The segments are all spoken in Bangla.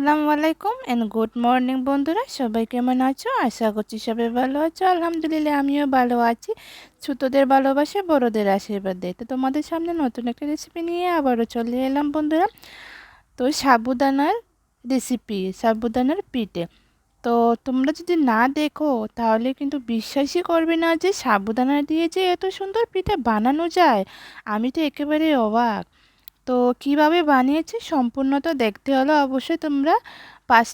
আসসালামু আলাইকুম এন্ড গুড মর্নিং বন্ধুরা। সবাই কেমন আছো? আশা করছি সবাই ভালো আছো। আলহামদুলিল্লাহ, আমিও ভালো আছি। ছোটোদের ভালোবাসে, বড়োদের আশীর্বাদ। তো তোমাদের সামনে নতুন একটা রেসিপি নিয়ে আবারও চলে এলাম, বন্ধুরা। তো সাবুদানার রেসিপি সাবুদানার পিঠে। তো তোমরা যদি না দেখো, তাহলে কিন্তু বিশ্বাসই করবে না যে সাবুদানা দিয়ে যে এত সুন্দর পিঠে বানানো যায়। আমি তো একেবারে অবাক। তো কীভাবে বানিয়েছি সম্পূর্ণটা দেখতে হলে অবশ্যই তোমরা। পাঁচ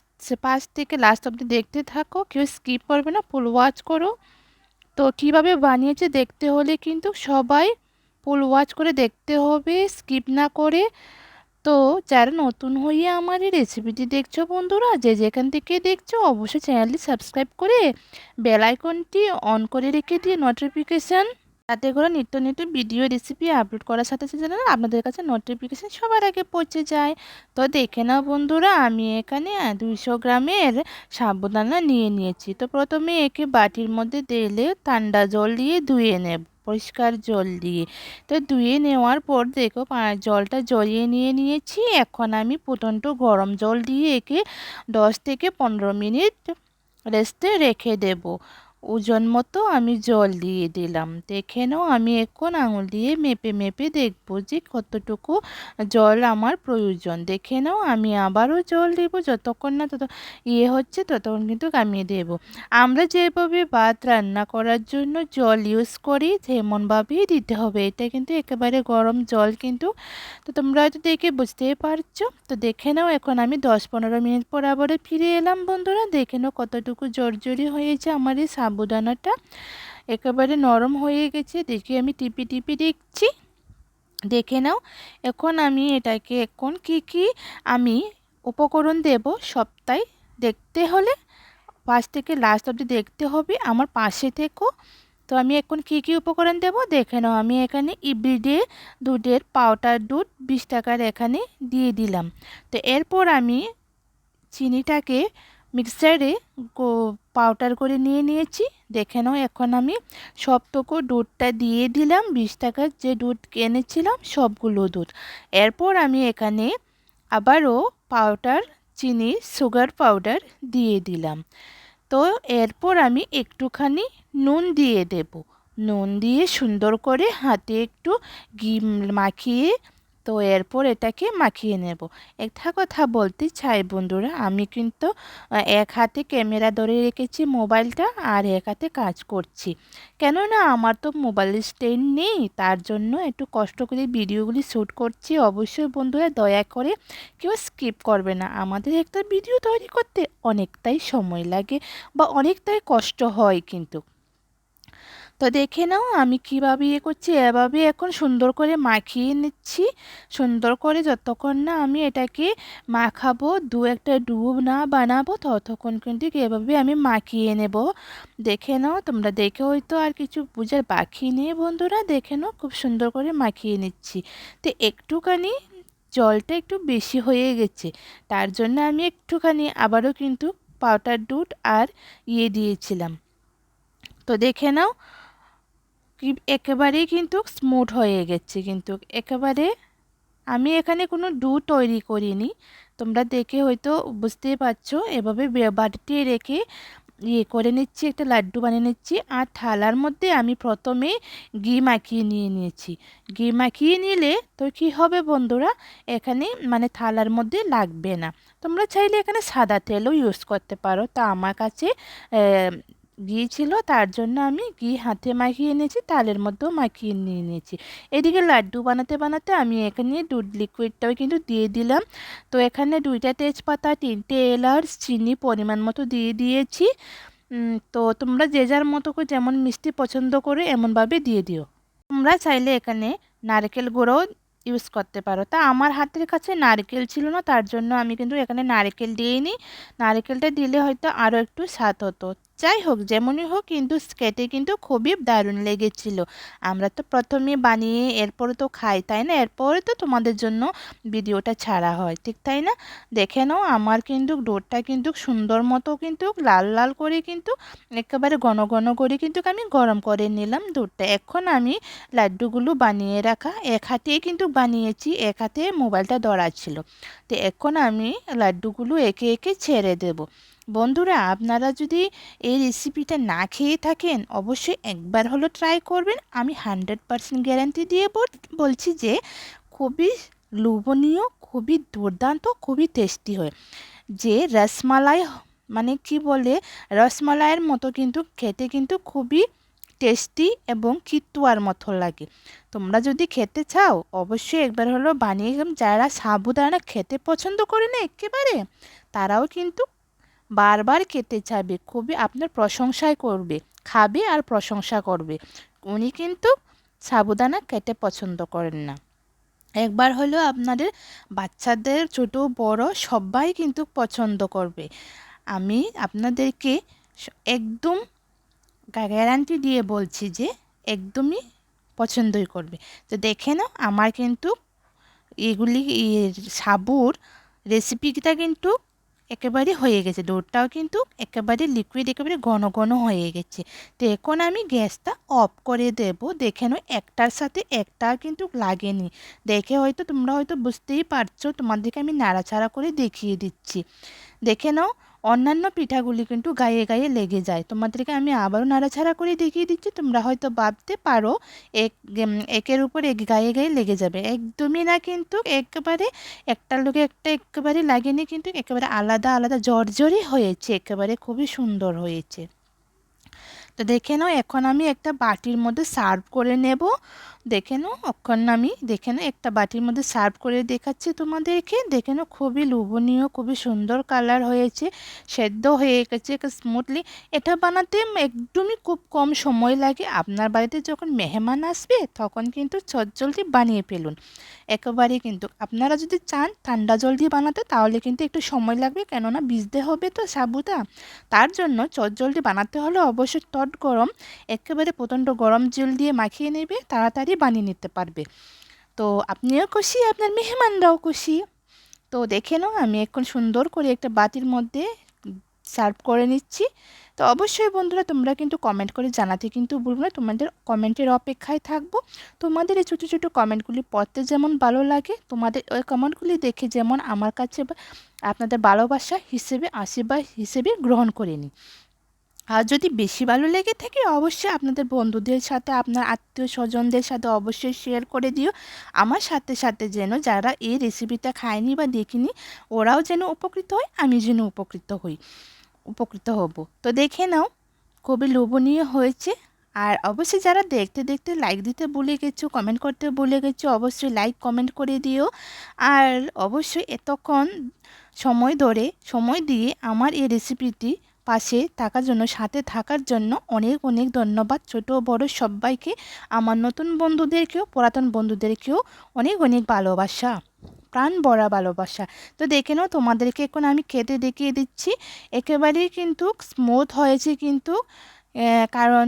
পাঁচ থেকে লাস্ট অব্দি দেখতে থাকো, কেউ স্কিপ করবে না ফুল ওয়াচ করো। তো কীভাবে বানিয়েছে দেখতে হলে কিন্তু সবাই ফুল ওয়াচ করে দেখতে হবে স্কিপ না করে। তো যারা নতুন হয়ে আমার এই রেসিপিটি দেখছ বন্ধুরা, যে যেখান থেকে দেখছ অবশ্যই চ্যানেলটি সাবস্ক্রাইব করে বেল আইকনটি অন করে রেখে দিয়ে নোটিফিকেশান তাতে করে নিত্য নিত্য ভিডিও রেসিপি আপলোড করার সাথে সাথে যেন আপনাদের কাছে নোটিফিকেশান সবার আগে পৌঁছে যায়। তো দেখে নাও বন্ধুরা, আমি এখানে দুইশো গ্রামের সাবুদানা নিয়ে নিয়েছি। তো প্রথমে একে বাটির মধ্যে দিলে ঠান্ডা জল দিয়ে ধুয়ে নেব, পরিষ্কার জল দিয়ে। তো ধুয়ে নেওয়ার পর দেখো জলটা জড়িয়ে নিয়ে নিয়েছি। এখন আমি ফুটন্ত গরম জল দিয়ে একে দশ থেকে পনেরো মিনিট রেস্টে রেখে দেবো। ওজন মতো আমি জল দিয়ে দিলাম। দেখে নাও, আমি এখন আঙুল দিয়ে মেপে মেপে দেখব যে কতটুকু জল আমার প্রয়োজন। দেখে নাও, আমি আবারও জল দেব, যতক্ষণ না তত ইয়ে হচ্ছে ততক্ষণ কিন্তু কামিয়ে দেব। আমরা যেভাবে ভাত রান্না করার জন্য জল ইউজ করি, তেমনভাবেই দিতে হবে। এটা কিন্তু একেবারে গরম জল কিন্তু। তো তোমরা হয়তো দেখে বুঝতেই পারছ। তো দেখে নাও, এখন আমি দশ পনেরো মিনিট পর আবারও ফিরে এলাম বন্ধুরা। দেখে নাও কতটুকু জোরজোরি হয়েছে আমার এই সাবুদানাটা একেবারে নরম হয়ে গেছে, দেখি আমি টিপি টিপি দেখছি। দেখে নাও, এখন আমি এটাকে এখন কি কি আমি উপকরণ দেব সপ্তাহে? দেখতে হলে পাশ থেকে লাস্ট অবধি দেখতে হবে, আমার পাশে থেকেও তো আমি এখন কি কি উপকরণ দেব? দেখে নাও, আমি এখানে ইব্রিডে দুধের পাউডার দুধ বিশ টাকার এখানে দিয়ে দিলাম। তো এরপর আমি চিনিটাকে মিক্সারে পাউডার করে নিয়ে নিয়েছি। দেখে নাও, এখন আমি সবটুকু দুধটা দিয়ে দিলাম। বিশ টাকার যে দুধ এনেছিলাম, সবগুলো দুধ। এরপর আমি এখানে আবারও পাউডার চিনি সুগার পাউডার দিয়ে দিলাম। তো এরপর আমি একটুখানি নুন দিয়ে দেব। নুন দিয়ে সুন্দর করে হাতে একটু ঘি মাখিয়ে তো এরপর এটাকে মাখিয়ে নেব। একটা কথা বলতে চাই বন্ধুরা, আমি কিন্তু এক হাতে ক্যামেরা ধরে রেখেছি মোবাইলটা আর এক হাতে কাজ করছি। কেননা আমার তো মোবাইলের স্ট্যান্ড নেই, তার জন্য একটু কষ্ট করে ভিডিওগুলি শ্যুট করছি। অবশ্যই বন্ধুরা দয়া করে কেউ স্কিপ করবে না। আমাদের একটা ভিডিও তৈরি করতে অনেকটাই সময় লাগে বা অনেকটাই কষ্ট হয় কিন্তু। তো দেখে নাও আমি কীভাবে ইয়ে করছি, এভাবে এখন সুন্দর করে মাখিয়ে নিচ্ছি। সুন্দর করে যতক্ষণ না আমি এটাকে মাখাবো, দু একটা ডুব না বানাবো, ততক্ষণ কিন্তু এভাবে আমি মাখিয়ে নেব। দেখে নাও, তোমরা দেখে হয়তো আর কিছু বুঝার বাকি নেই বন্ধুরা, দেখে নাও খুব সুন্দর করে মাখিয়ে নিচ্ছি। তো একটুখানি জলটা একটু বেশি হয়ে গেছে, তার জন্য আমি একটুখানি আবারও কিন্তু পাউডার দুধ আর ইয়ে দিয়েছিলাম। তো দেখে নাও একেবারেই কিন্তু স্মুথ হয়ে গেছে। কিন্তু একেবারে আমি এখানে কোনো ডু তৈরি করিনি। তোমরা দেখে হয়তো বুঝতেই পারছ, এভাবে বাটিতে রেখে ইয়ে করে নিচ্ছি, একটা লাড্ডু বানিয়ে নিচ্ছি। আর থালার মধ্যে আমি প্রথমে ঘি মাখিয়ে নিয়ে নিয়েছি। ঘি মাখিয়ে নিলে তো কী হবে বন্ধুরা? এখানে মানে থালার মধ্যে লাগবে না। তোমরা চাইলে এখানে সাদা তেলও ইউজ করতে পারো। তা আমার কাছে ঘি ছিল তার জন্য আমি ঘি হাতে মাখিয়ে নিয়েছি তালের মধ্যেও মাখিয়ে নিয়ে নিয়েছি। এদিকে লাড্ডু বানাতে বানাতে আমি এখানে দুধ লিকুইডটাও কিন্তু দিয়ে দিলাম। তো এখানে দুইটা তেজপাতা, তিনটে এলাচ, চিনি পরিমাণ মতো দিয়ে দিয়েছি। তো তোমরা যে যার মতো করে যেমন মিষ্টি পছন্দ করে এমনভাবে দিয়ে দিও। তোমরা চাইলে এখানে নারকেল গুঁড়োও ইউজ করতে পারো। তা আমার হাতের কাছে নারকেল ছিল না, তার জন্য আমি কিন্তু এখানে নারকেল দিইনি। নারকেলটা দিলে হয়তো আরও একটু স্বাদ হতো। যাই হোক যেমনই হোক কিন্তু খেতে কিন্তু খুবই দারুণ লেগেছিল। আমরা তো প্রথমে বানিয়ে এরপরে তো খাই, তাই না? এরপরে তো তোমাদের জন্য ভিডিওটা ছাড়া হয়, ঠিক তাই না? দেখে নাও, আমার কিন্তু ডোরটা কিন্তু সুন্দর মতো কিন্তু লাল লাল করে কিন্তু একেবারে ঘন ঘন করে কিন্তু আমি গরম করে নিলাম দুধটা এখন আমি লাড্ডুগুলো বানিয়ে রাখা, এক হাতেই কিন্তু বানিয়েছি, এক হাতে মোবাইলটা ধরা ছিল। তো এখন আমি লাড্ডুগুলো একে একে ছেড়ে দেব। বন্ধুরা, আপনারা যদি এই রেসিপিটা না খেয়ে থাকেন, অবশ্যই একবার হলো ট্রাই করবেন। আমি হান্ড্রেড পারসেন্ট গ্যারান্টি দিয়ে বলছি যে খুবই লোভনীয়, খুবই দুর্দান্ত, খুবই টেস্টি হয়। যে রসমালাই মানে কি বলে, রসমালাইয়ের মতো কিন্তু খেতে কিন্তু খুবই টেস্টি এবং কিতুয়ার মতো লাগে। তোমরা যদি খেতে চাও, অবশ্যই একবার হলো বানিয়ে যারা সাবুদানা খেতে পছন্দ করে না একেবারে, তারাও কিন্তু বারবার খেতে চাইবে, খুবই আপনার প্রশংসাই করবে, খাবে আর প্রশংসা করবে। উনি কিন্তু সাবুদানা খেতে পছন্দ করেন না। একবার হলেও আপনাদের বাচ্চাদের ছোট, বড় সবাই কিন্তু পছন্দ করবে। আমি আপনাদেরকে একদম গ্যারান্টি দিয়ে বলছি যে একদমই পছন্দই করবে। তো দেখে নাও, আমার কিন্তু এগুলি সাবুর রেসিপিটা কিন্তু একেবারে হয়ে গেছে। দুধটাও কিন্তু একেবারে লিকুইড একেবারে ঘন ঘন হয়ে গেছে। তো এখন আমি গ্যাসটা অফ করে দেব। দেখে নয় একটার সাথে একটা কিন্তু লাগেনি। দেখে হয়তো তোমরা হয়তো বুঝতেই পারছ, তোমাদেরকে আমি নাড়াচাড়া করে দেখিয়ে দিচ্ছি। দেখে নাও অন্যান্য পিঠাগুলি কিন্তু গায়ে গায়ে লেগে যায়। তোমাদেরকে আমি আবারও নাড়াছাড়া করে দেখিয়ে দিচ্ছি, তোমরা হয়তো ভাবতে পারো এক একের উপর এক গায়ে গায়ে লেগে যাবে। একদমই না কিন্তু একেবারে একটার লোকে একটা একেবারে লাগেনি কিন্তু একেবারে আলাদা আলাদা জর্জরি হয়েছে, একেবারে খুবই সুন্দর হয়েছে। তো দেখে নাও, এখন আমি একটা বাটির মধ্যে সার্ভ করে নেব। দেখে নাও, এখন আমি দেখে নাও, একটা বাটির মধ্যে সার্ভ করে দেখাচ্ছি তোমাদেরকে। দেখে নাও, খুবই লোভনীয়, খুবই সুন্দর কালার হয়েছে, সেদ্ধ হয়ে গেছে স্মুথলি এটা বানাতে একদমই খুব কম সময় লাগে। আপনার বাড়িতে যখন মেহমান আসবে, তখন কিন্তু জলদি বানিয়ে ফেলুন। একেবারেই কিন্তু, আপনারা যদি চান ঠান্ডা জল দিয়ে বানাতে, তাহলে কিন্তু একটু সময় লাগবে, কেননা ভিজতে হবে তো সাবুটা তার জন্য জলদি বানাতে হলে অবশ্যই টট গরম, একেবারে প্রচণ্ড গরম জল দিয়ে মাখিয়ে নেবে, তাড়াতাড়ি বানিয়ে নিতে পারবে। তো আপনিও খুশি, আপনার মেহমানরাও খুশি। তো দেখে নাও, আমি এখন সুন্দর করে একটা বাটির মধ্যে সার্ভ করে নিচ্ছি। তো অবশ্যই বন্ধুরা, তোমরা কিন্তু কমেন্ট করে জানাতে কিন্তু বলব না। তোমাদের কমেন্টের অপেক্ষায় থাকব। তোমাদের এই ছোটো ছোটো কমেন্টগুলি পড়তে যেমন ভালো লাগে, তোমাদের ওই কমেন্টগুলি দেখে যেমন আমার কাছে আপনাদের ভালোবাসা হিসেবে, আশীর্বাদ হিসেবে গ্রহণ করে নিই। আর যদি বেশি ভালো লেগে থাকে, অবশ্যই আপনাদের বন্ধুদের সাথে, আপনার আত্মীয় স্বজনদের সাথে অবশ্যই শেয়ার করে দিও। আমার সাথে সাথে যেন যারা এই রেসিপিটা খায়নি বা দেখিনি, ওরাও যেন উপকৃত হয়, আমি যেন উপকৃত হই, উপকৃত হব। তো দেখে নাও, খুবই লোভনীয় হয়েছে। আর অবশ্যই যারা দেখতে দেখতে লাইক দিতে ভুলে গেছো কমেন্ট করতে ভুলে গেছো, অবশ্যই লাইক কমেন্ট করে দিও। আর অবশ্যই এতক্ষণ সময় ধরে, সময় দিয়ে আমার এই রেসিপিটি পাশে থাকার জন্য, সাথে থাকার জন্য অনেক অনেক ধন্যবাদ। ছোট বড় সবাইকে, আমার নতুন বন্ধুদেরকেও, পুরাতন বন্ধুদেরকেও অনেক অনেক ভালোবাসা, প্রাণ বড়া ভালোবাসা। তো দেখে নাও, তোমাদেরকে এখন আমি খেতে দেখিয়ে দিচ্ছি। একেবারেই কিন্তু স্মুথ হয়েছে কিন্তু কারণ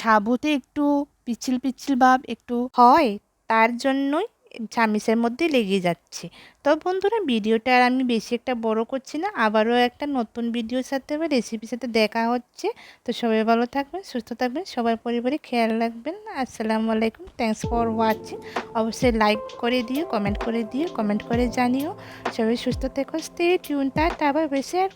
সাবুতে একটু পিচ্ছিল পিচ্ছিল ভাব একটু হয়, তার জন্যই চামিচের মধ্যে লেগে যাচ্ছে। তো বন্ধুরা, ভিডিওটা আর আমি বেশি একটা বড় করছি না, আবারও একটা নতুন ভিডিওর সাথে বা রেসিপির সাথে দেখা হচ্ছে। তো সবাই ভালো থাকবেন, সুস্থ থাকবেন, সবার পরিবারে খেয়াল রাখবেন। আসসালামু আলাইকুম থ্যাংকস ফর ওয়াচিং অবশ্যই লাইক করে দিও কমেন্ট করে দিও কমেন্ট করে জানিও। সবাই সুস্থ থেকো স্টে টিউন টাটা আবার বেশি আর